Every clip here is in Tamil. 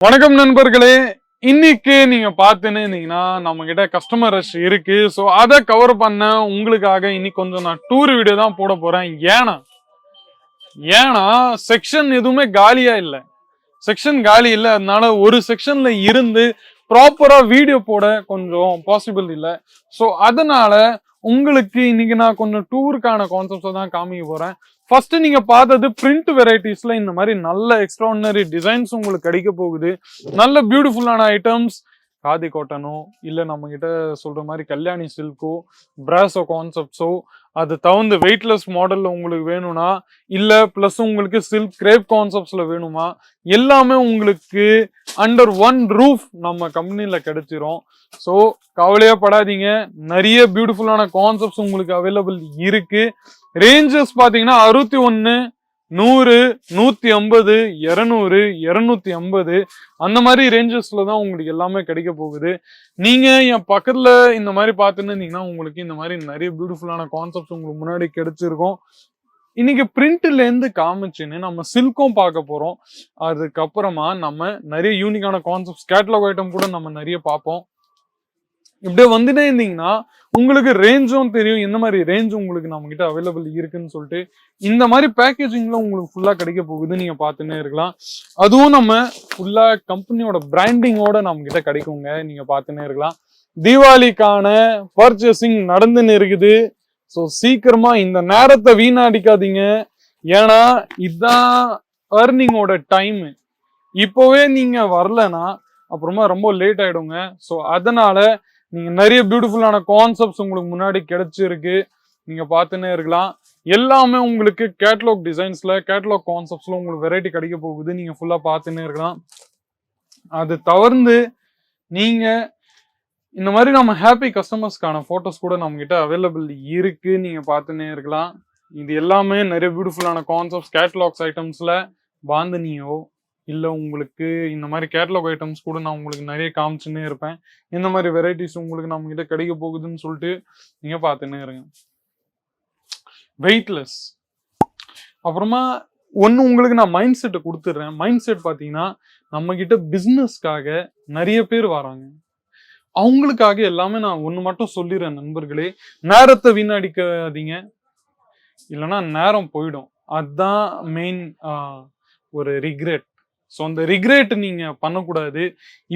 வணக்கம் நண்பர்களே. இன்னைக்கு நீங்க பார்த்துன்னு இருந்தீங்கன்னா நம்ம கிட்ட கஸ்டமர் ரஷ் இருக்கு. ஸோ அதை கவர் பண்ண உங்களுக்காக இன்னைக்கு கொஞ்சம் நான் டூர் வீடியோ தான் போட போறேன். ஏன்னா ஏன்னா செக்ஷன் எதுவுமே காலியா இல்லை. செக்ஷன் காலி இல்லை. அதனால ஒரு செக்ஷன்ல இருந்து ப்ராப்பரா வீடியோ போட கொஞ்சம் பாசிபிள் இல்லை. ஸோ அதனால உங்களுக்கு இன்னைக்கு நான் கொஞ்சம் டூருக்கான கான்செப்ட்ஸை தான் காமிக்க போறேன். ஃபர்ஸ்ட் நீங்க பார்த்தது பிரிண்ட் வெரைட்டிஸ்ல இந்த மாதிரி நல்ல எக்ஸ்ட்ராடினரி டிசைன்ஸ் உங்களுக்கு கிடைக்க போகுது. நல்ல பியூட்டிஃபுல்லான ஐட்டம்ஸ் காதி கோட்டனோ இல்லை நம்ம கிட்ட சொல்ற மாதிரி கல்யாணி சில்கோ பிராஸோ கான்செப்ட்ஸோ அது தகுந்த வெயிட்லெஸ் மாடல்ல உங்களுக்கு வேணும்னா இல்லை பிளஸ் உங்களுக்கு சில்க் கிரேப் கான்செப்ட்ஸ்ல வேணுமா எல்லாமே உங்களுக்கு அண்டர் ஒன் ரூஃப் நம்ம கம்பெனியில் கிடைச்சிரும். ஸோ கவலையே படாதீங்க. நிறைய பியூட்டிஃபுல்லான கான்செப்ட்ஸ் உங்களுக்கு அவைலபிள் இருக்கு. ரேஞ்சஸ் பாத்தீங்கன்னா அறுபத்தி ஒன்று நூறு நூத்தி ஐம்பது இரநூறு இருநூத்தி ஐம்பது அந்த மாதிரி ரேஞ்சஸ்ல தான் உங்களுக்கு எல்லாமே கிடைக்க போகுது. நீங்க என் பக்கத்துல இந்த மாதிரி பார்த்துன்னு இருந்தீங்கன்னா உங்களுக்கு இந்த மாதிரி நிறைய பியூட்டிஃபுல்லான கான்செப்ட்ஸ் உங்களுக்கு முன்னாடி கிடைச்சிருக்கும். இன்னைக்கு பிரிண்ட்ல இருந்து காமிச்சுன்னு நம்ம சில்க்கும் பார்க்க போறோம். அதுக்கப்புறமா நம்ம நிறைய யூனிக்கான கான்செப்ட்ஸ் கேட்டலாக் ஐட்டம் கூட நம்ம நிறைய பார்ப்போம். இப்படியே வந்துட்டே இருந்தீங்கன்னா உங்களுக்கு ரேஞ்சும் தெரியும். எந்த மாதிரி ரேஞ்ச் உங்களுக்கு நம்ம கிட்ட அவைலபிள் இருக்குன்னு சொல்லிட்டு இந்த மாதிரி பேக்கேஜிங்ல உங்களுக்கு ஃபுல்லா கிடைக்க போகுது நீங்க பார்த்துன்னே இருக்கலாம். அதுவும் நம்ம ஃபுல்லா கம்பெனியோட பிராண்டிங்கோட நம்ம கிட்ட கிடைக்குங்க. நீங்க பார்த்துன்னே இருக்கலாம். தீபாவளிக்கான பர்ச்சேசிங் நடந்துன்னு இருக்குது. ஸோ சீக்கிரமா இந்த நேரத்தை வீணடிக்காதீங்க. ஏன்னா இதுதான் ஏர்னிங்கோட டைம் இப்போவே நீங்க வரலன்னா அப்புறமா ரொம்ப லேட் ஆயிடுங்க. ஸோ அதனால நீங்க நிறைய பியூட்டிஃபுல்லான கான்செப்ட்ஸ் உங்களுக்கு முன்னாடி கிடைச்சிருக்கு. நீங்க பார்த்துன்னே இருக்கலாம். எல்லாமே உங்களுக்கு கேட்லாக் டிசைன்ஸ்ல கேட்லாக் கான்செப்ட்ஸ்ல உங்களுக்கு வெரைட்டி கிடைக்க போகுது. நீங்க ஃபுல்லா பார்த்துன்னே இருக்கலாம். அது தவிர்த்து நீங்க இந்த மாதிரி நம்ம ஹாப்பி கஸ்டமர்ஸ்க்கான ஃபோட்டோஸ் கூட நம்ம கிட்ட அவைலபிள் இருக்கு. நீங்க பார்த்துன்னே இருக்கலாம். இது எல்லாமே நிறைய பியூட்டிஃபுல்லான கான்செப்ட்ஸ் கேட்லாக்ஸ் ஐட்டம்ஸ்ல பாந்தினியோ இல்லை உங்களுக்கு இந்த மாதிரி கேட்லாக் ஐட்டம்ஸ் கூட நான் உங்களுக்கு நிறைய காமிச்சுன்னே இருப்பேன். இந்த மாதிரி வெரைட்டிஸ் உங்களுக்கு நம்ம கிட்ட கிடைக்க போகுதுன்னு சொல்லிட்டு நீங்கள் பார்த்துன்னே இருங்க. வெயிட்லெஸ் அப்புறமா ஒன்று உங்களுக்கு நான் மைண்ட் செட்டை கொடுத்துட்றேன். மைண்ட் செட் பார்த்தீங்கன்னா நம்ம பிஸ்னஸ்க்காக நிறைய பேர் வராங்க. அவங்களுக்காக எல்லாமே நான் ஒன்று மட்டும் சொல்லிடுறேன் நண்பர்களே. நேரத்தை வீணடிக்காதீங்க. இல்லைன்னா நேரம் போயிடும். அதுதான் மெயின் ஒரு ரிக்ரெட் ஸோ அந்த ரிக்ரெட் நீங்கள் பண்ணக்கூடாது.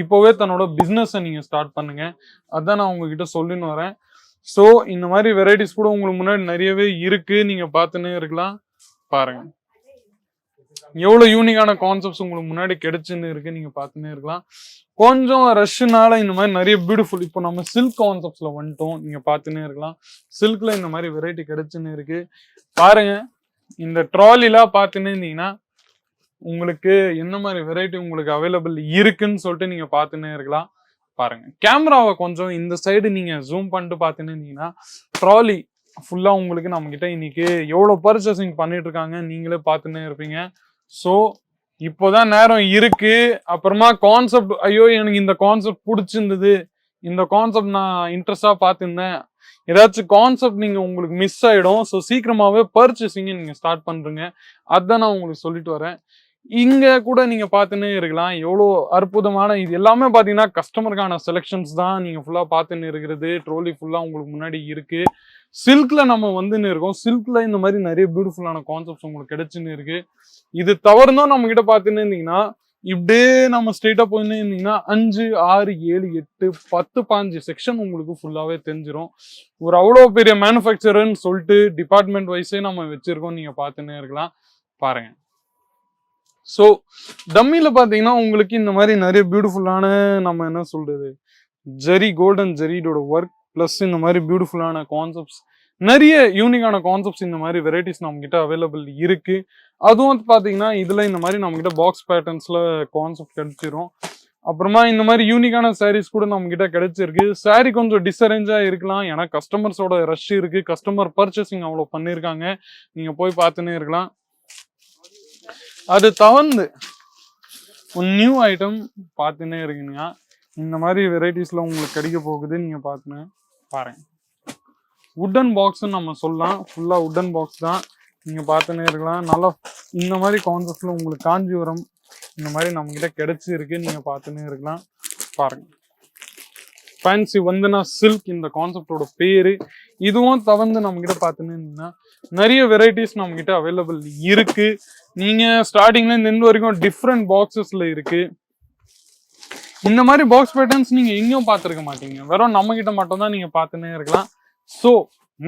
இப்போவே தன்னோட பிஸ்னஸை நீங்கள் ஸ்டார்ட் பண்ணுங்க. அதான் நான் உங்ககிட்ட சொல்லின்னு வரேன். ஸோ இந்த மாதிரி வெரைட்டிஸ் கூட உங்களுக்கு முன்னாடி நிறையவே இருக்கு. நீங்கள் பார்த்துன்னே இருக்கலாம். பாருங்க. எவ்வளோ யூனிக்கான கான்செப்ட்ஸ் உங்களுக்கு முன்னாடி கிடைச்சுன்னு இருக்கு. நீங்கள் பார்த்துன்னே இருக்கலாம். கொஞ்சம் ரஷ்ஷுனால இந்த மாதிரி நிறைய பியூட்டிஃபுல் இப்போ நம்ம சில்க் கான்செப்ட்ஸ்ல வந்துட்டோம். நீங்கள் பார்த்துன்னே இருக்கலாம். சில்கில் இந்த மாதிரி வெரைட்டி கிடைச்சுன்னு இருக்கு. பாருங்க. இந்த ட்ராலிலாம் பார்த்துன்னு இருந்தீங்கன்னா உங்களுக்கு என்ன மாதிரி வெரைட்டி உங்களுக்கு அவைலபிள் இருக்குன்னு சொல்லிட்டு நீங்க பார்த்துன்னே இருக்கலாம். பாருங்க. கேமராவை கொஞ்சம் இந்த சைடு நீங்க ஜூம் பண்ணிட்டு பார்த்துன்னு இருந்தீங்கன்னா ட்ராலி ஃபுல்லா உங்களுக்கு நம்ம கிட்ட இன்னைக்கு எவ்வளவு பர்ச்சேசிங் பண்ணிட்டு இருக்காங்க நீங்களே பார்த்துன்னே இருப்பீங்க. ஸோ இப்போதான் நேரம் இருக்கு. அப்புறமா கான்செப்ட் ஐயோ எனக்கு இந்த கான்செப்ட் பிடிச்சிருந்தது. இந்த கான்செப்ட் நான் இன்ட்ரெஸ்டா பார்த்துருந்தேன். ஏதாச்சும் கான்செப்ட் நீங்க உங்களுக்கு மிஸ் ஆயிடும். ஸோ சீக்கிரமாவே பர்ச்சேசிங்கை நீங்க ஸ்டார்ட் பண்றீங்க. அதான் நான் உங்களுக்கு சொல்லிட்டு வரேன். இங்க கூட நீங்க பார்த்துன்னே இருக்கலாம். எவ்வளோ அற்புதமான இது எல்லாமே பாத்தீங்கன்னா கஸ்டமருக்கான செலெக்ஷன்ஸ் தான் நீங்க ஃபுல்லா பார்த்துன்னு இருக்கிறது. ட்ரோலி ஃபுல்லா உங்களுக்கு முன்னாடி இருக்கு. சில்க்ல நம்ம வந்துன்னு இருக்கோம். சில்க்ல இந்த மாதிரி நிறைய பியூட்டிஃபுல்லான கான்செப்ட்ஸ் உங்களுக்கு கிடைச்சுன்னு இருக்கு. இது தவறுதான் நம்ம கிட்ட பார்த்துன்னு இருந்தீங்கன்னா இப்படியே நம்ம ஸ்ட்ரெயிட்டா போயின்னு இருந்தீங்கன்னா அஞ்சு ஆறு ஏழு எட்டு பத்து பாஞ்சு செக்ஷன் உங்களுக்கு ஃபுல்லாவே தெரிஞ்சிடும் ஒரு அவ்வளோ பெரிய மேனுஃபேக்சருன்னு சொல்லிட்டு டிபார்ட்மெண்ட் வைஸே நம்ம வச்சிருக்கோம் நீங்க பார்த்துன்னே இருக்கலாம். பாருங்க. ஸோ டம்மியில் பார்த்தீங்கன்னா உங்களுக்கு இந்த மாதிரி நிறைய பியூட்டிஃபுல்லான நம்ம என்ன சொல்கிறது ஜெரி கோல்டன் ஜெரியோட ஒர்க் ப்ளஸ் இந்த மாதிரி பியூட்டிஃபுல்லான கான்செப்ட்ஸ் நிறைய யூனிக்கான கான்செப்ட்ஸ் இந்த மாதிரி வெரைட்டிஸ் நம்ம அவைலபிள் இருக்குது அதுவும் வந்து பார்த்தீங்கன்னா இதில் இந்த மாதிரி நம்மக்கிட்ட பாக்ஸ் பேட்டர்ன்ஸில் கான்செப்ட் கிடைச்சிரும். அப்புறமா இந்த மாதிரி யூனிக்கான சாரீஸ் கூட நம்மக்கிட்ட கிடைச்சிருக்கு. சாரி கொஞ்சம் டிஸ்அரேஞ்சாக இருக்கலாம். ஏன்னா கஸ்டமர்ஸோட ரஷ் இருக்குது கஸ்டமர் பர்ச்சேசிங் அவ்வளோ பண்ணியிருக்காங்க நீங்கள் போய் பார்த்துன்னே இருக்கலாம். அது தவந்து ஒரு நியூ ஐட்டம் பார்த்துன்னே இருக்கீங்க இந்த மாதிரி வெரைட்டிஸில் உங்களுக்கு கிடைக்க போகுது நீங்கள் பார்த்துன்னு பாருங்க. உட்டன் பாக்ஸ்ன்னு நம்ம சொல்லலாம். ஃபுல்லாக உட்டன் பாக்ஸ் தான். நீங்கள் பார்த்துன்னே இருக்கலாம். நல்லா இந்த மாதிரி கான்செப்ட்ல உங்களுக்கு காஞ்சிபுரம் இந்த மாதிரி நம்மக்கிட்ட கிட்ட நீங்கள் இருக்கு பார்த்துன்னே இருக்கலாம். பாருங்கள் ஃபேன்சி வந்துனா சில்க் இந்த கான்செப்டோட பேரு. இதுவும் தவிர்த்து நம்ம கிட்ட பார்த்துன்னு நிறைய வெரைட்டிஸ் நம்ம கிட்ட அவைலபிள் இருக்கு. நீங்க ஸ்டார்டிங்ல இருந்து இந்த வரைக்கும் டிஃப்ரெண்ட் பாக்ஸஸ்ல இருக்கு. இந்த மாதிரி பாக்ஸ் பேட்டர்ன்ஸ் நீங்க எங்கேயும் பார்த்துருக்க மாட்டீங்க. வெறும் நம்ம கிட்ட மட்டும் தான் நீங்க பார்த்துன்னே இருக்கலாம். ஸோ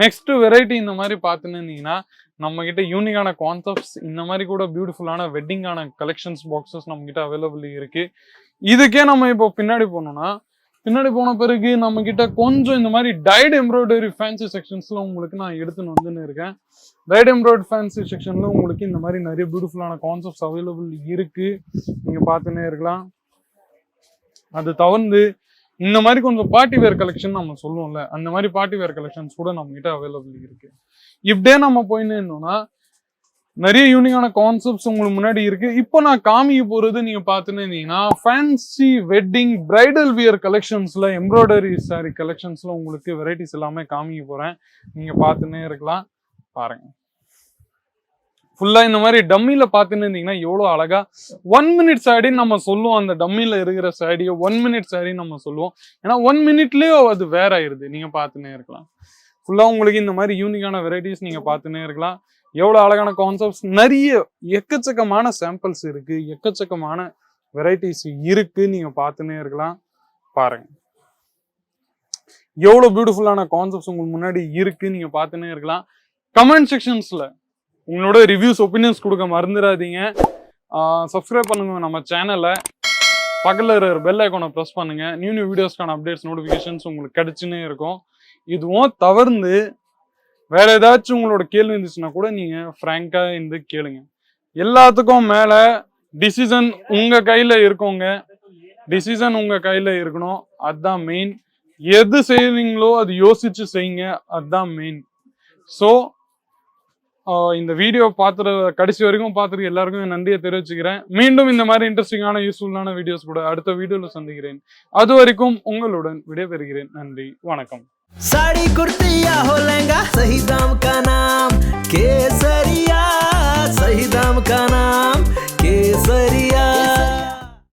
நெக்ஸ்ட் வெரைட்டி இந்த மாதிரி பார்த்துன்னு இருந்தீங்கன்னா நம்ம கிட்ட யூனிக்கான கான்செப்ட்ஸ் இந்த மாதிரி கூட பியூட்டிஃபுல்லான வெட்டிங்கான கலெக்ஷன்ஸ் பாக்ஸஸ் நம்ம கிட்ட அவைலபிள் இருக்கு. இதுக்கே நம்ம இப்போ பின்னாடி போனோம்னா பின்னாடி போன பிறகு நம்ம கிட்ட கொஞ்சம் இந்த மாதிரி டைட் எம்ப்ராய்டரி ஃபேன்சி செக்ஷன்ஸ்ல உங்களுக்கு நான் எடுத்துன்னு வந்துன்னு இருக்கேன். டைட் எம்ப்ராய்டரி ஃபேன்சி செக்ஷன்ல உங்களுக்கு இந்த மாதிரி நிறைய பியூட்டிஃபுல்லான கான்செப்ட்ஸ் அவைலபிள் இருக்கு. நீங்க பார்த்துன்னே இருக்கலாம். அது தவிர்த்து இந்த மாதிரி கொஞ்சம் பார்ட்டி வேர் கலெக்ஷன் நம்ம சொல்லுவோம்ல அந்த மாதிரி பார்ட்டி வேர் கலெக்ஷன்ஸ் கூட நம்ம கிட்ட அவைலபிள் இருக்கு. இப்படியே நம்ம போயின்னு இருந்தோம்னா நிறைய யூனிக்கான கான்செப்ட்ஸ் உங்களுக்கு முன்னாடி இருக்கு. இப்போ நான் காமிக்க போறது நீங்க பார்த்துன்னு இருந்தீங்கன்னா ஃபேன்சி வெட்டிங் பிரைடல் வியர் கலெக்ஷன்ஸ்ல எம்ப்ராய்டரி சாரி கலெக்ஷன்ஸ்ல உங்களுக்கு வெரைட்டிஸ் எல்லாமே காமிக்க போறேன். நீங்க பார்த்துன்னே இருக்கலாம். பாருங்க. ஃபுல்லா இந்த மாதிரி டம்மியில பார்த்துன்னு இருந்தீங்கன்னா எவ்வளோ அழகா. ஒன் மினிட் சாடி நம்ம சொல்லுவோம். அந்த டம்மியில இருக்கிற சாடியை ஒன் மினிட் சாடி நம்ம சொல்லுவோம். ஏன்னா ஒன் மினிட்லயே அது வேற ஆயிருது நீங்க பார்த்துன்னே இருக்கலாம். ஃபுல்லா உங்களுக்கு இந்த மாதிரி யூனிக்கான வெரைட்டிஸ் நீங்க பார்த்துன்னே இருக்கலாம். எவ்வளோ அழகான கான்செப்ட்ஸ் நிறைய எக்கச்சக்கமான சாம்பிள்ஸ் இருக்குது எக்கச்சக்கமான வெரைட்டிஸ் இருக்கு. நீங்கள் பார்த்துன்னே இருக்கலாம். பாருங்க. எவ்வளோ பியூட்டிஃபுல்லான கான்செப்ட்ஸ் உங்களுக்கு முன்னாடி இருக்கு. நீங்கள் பார்த்துன்னே இருக்கலாம். கமெண்ட் செக்ஷன்ஸில் உங்களோட ரிவ்யூஸ் ஒப்பீனியன்ஸ் கொடுக்க மறந்துடாதீங்க சப்ஸ்கிரைப் பண்ணுங்க நம்ம சேனலை பக்கத்தில் இருக்கிற பெல் ஐக்கோனை ப்ரெஸ் பண்ணுங்கள் நியூ நியூ வீடியோஸ்க்கான அப்டேட்ஸ் நோட்டிஃபிகேஷன்ஸ் உங்களுக்கு கிடச்சின்னே இருக்கும். இதுவும் தவிர்ந்து வேற ஏதாச்சும் உங்களோட கேள்வி இருந்துச்சுன்னா கூட நீங்க ஃப்ராங்கா இருந்து கேளுங்க. எல்லாத்துக்கும் மேல டிசிஷன் உங்க கையில இருக்கோங்க டிசிஷன் உங்க கையில இருக்கணும். அதுதான் மெயின் எது செய்வீங்களோ அது யோசிச்சு செய்யுங்க. அதுதான் மெயின் ஸோ இந்த வீடியோ பார்த்துற கடைசி வரைக்கும் பார்த்துருக்க எல்லாருக்கும் நன்றியை தெரிவிச்சுக்கிறேன். மீண்டும் இந்த மாதிரி இன்ட்ரெஸ்டிங்கான யூஸ்ஃபுல்லான வீடியோஸ் கூட அடுத்த வீடியோவில் சந்திக்கிறேன். அது வரைக்கும் உங்களுடன் விடைபெறுகிறேன். நன்றி. வணக்கம். साड़ी कुर्तिया हो लहंगा सही दाम का नाम केसरिया सही दाम का नाम केसरिया।